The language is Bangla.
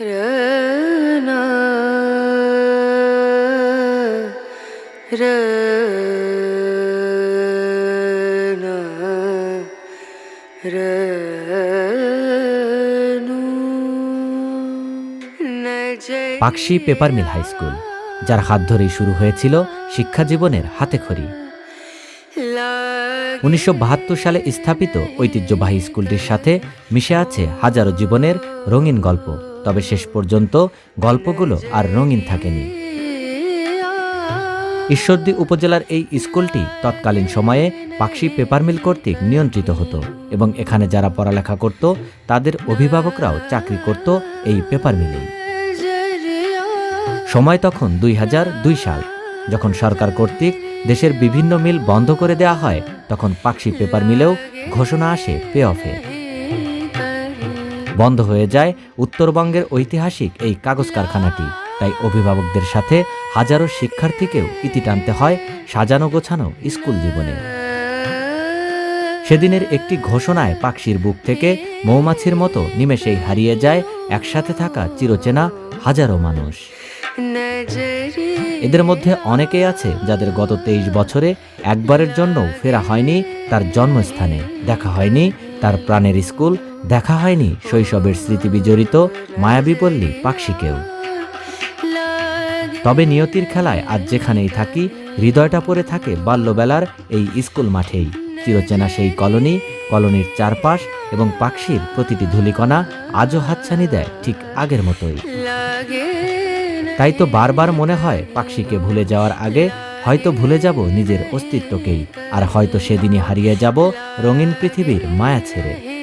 রনা রনা রনু নজর Pakshi paper mill high school যার হাত ধরেই শুরু হয়েছিল শিক্ষা জীবনের হাতেখড়ি উনিশশো সালে স্থাপিত ঐতিহ্যবাহী স্কুলটির সাথে মিশে আছে হাজারো জীবনের রঙিন গল্প। তবে শেষ পর্যন্ত গল্পগুলো আর রঙিন থাকেনি। ঈশ্বরদী উপজেলার এই স্কুলটি তৎকালীন সময়ে পাকশি পেপার মিল কর্তৃক নিয়ন্ত্রিত হতো এবং এখানে যারা পড়ালেখা করত, তাদের অভিভাবকরাও চাকরি করত এই পেপার মিলে। সময় তখন দুই হাজার দুই সাল। যখন সরকার কর্তৃক দেশের বিভিন্ন মিল বন্ধ করে দেওয়া হয়, তখন পাকশি পেপার মিলেও ঘোষণা আসে পে অফে বন্ধ হয়ে যায় উত্তরবঙ্গের ঐতিহাসিক এই কাগজ কারখানাটি। তাই অভিভাবকদের সাথে হাজারো শিক্ষার্থীকেও ইতি টানতে হয় সাজানো গোছানো স্কুল জীবনে। সেদিনের একটি ঘোষণায় পাকশির বুক থেকে মৌমাছির মতো নিমেষেই হারিয়ে যায় একসাথে থাকা চিরচেনা হাজারো মানুষ। এদের মধ্যে অনেকেই আছে যাদের গত তেইশ বছরে একবারের জন্য ফেরা হয়নি, তার জন্মস্থানে দেখা হয়নি তার প্রাণের স্কুল দেখা হয়নি শৈশবের স্মৃতি বিজড়িত মায়াবী পল্লী পাকশিকেও তবে নিয়তির খেলায় আজ যেখানেই থাকি, হৃদয়টা পড়ে থাকে বাল্যবেলার এই স্কুল মাঠেই। চিরচেনা সেই কলোনি, কলোনির চারপাশ এবং পাকশির প্রতিটি ধূলিকণা আজও হাতছানি দেয় ঠিক আগের মতোই। তাই তো বারবার মনে হয় পাকশিকে ভুলে যাওয়ার আগে হয়তো ভুলে যাব নিজের অস্তিত্বকেই আর হয়তো সেদিনই হারিয়ে যাব রঙিন পৃথিবীর মায়া ছেড়ে।